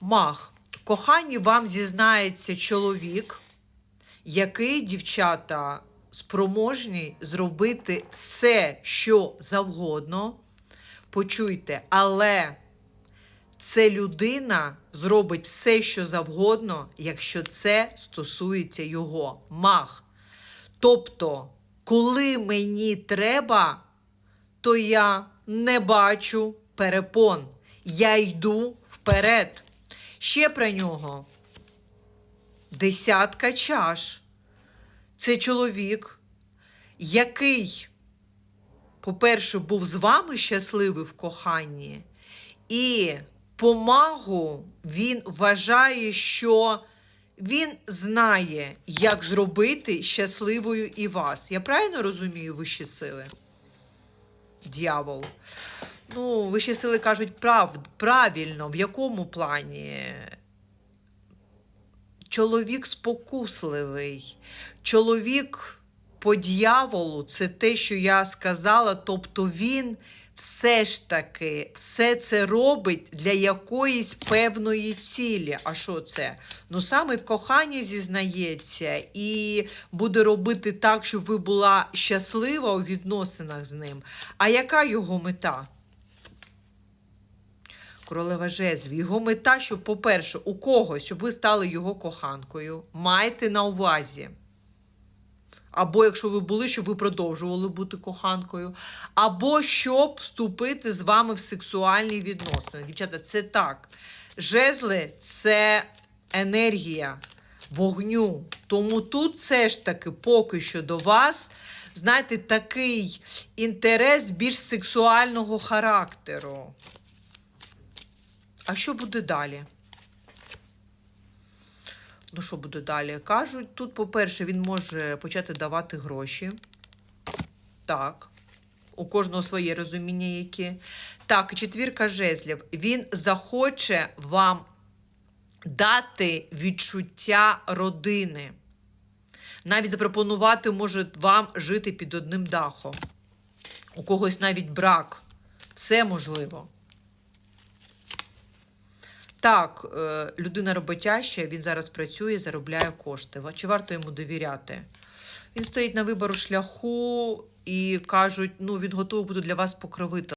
Мах. В Коханні вам зізнається чоловік, який, дівчата, спроможний зробити все, що завгодно. Почуйте, але це людина зробить все, що завгодно, якщо це стосується його. Мах. Тобто, коли мені треба, то я не бачу перепон. Я йду вперед. Ще про нього. Десятка чаш. Це чоловік, який, по-перше, був з вами щасливий в коханні, і помагу він вважає, що він знає, як зробити щасливою і вас. Я правильно розумію вищі сили? Дьявол. Ну, вищі сили кажуть прав, правильно, в якому плані? Чоловік спокусливий. Чоловік по дьяволу це те, що я сказала. Тобто він все ж таки все це робить для якоїсь певної цілі. А що це? Ну саме в коханні зізнається і буде робити так, щоб ви була щаслива у відносинах з ним. А яка його мета? Королева жезлів. Його мета, щоб, по-перше, у когось, щоб ви стали його коханкою, майте на увазі. Або якщо ви були, щоб ви продовжували бути коханкою, або щоб вступити з вами в сексуальні відносини. Дівчата, це так. Жезли це енергія вогню. Тому тут все ж таки поки що до вас, знаєте, такий інтерес більш сексуального характеру. А що буде далі? Ну, що буде далі? Кажуть, тут, по-перше, він може почати давати гроші. Так. У кожного своє розуміння, які. Так, четвірка жезлів. Він захоче вам дати відчуття родини. Навіть запропонувати може вам жити під одним дахом. У когось навіть брак. Все можливо. Так, е, людина роботяща, він зараз працює, заробляє кошти. Чи варто йому довіряти? Він стоїть на вибору шляху і кажуть, ну він готовий буде для вас покровителем.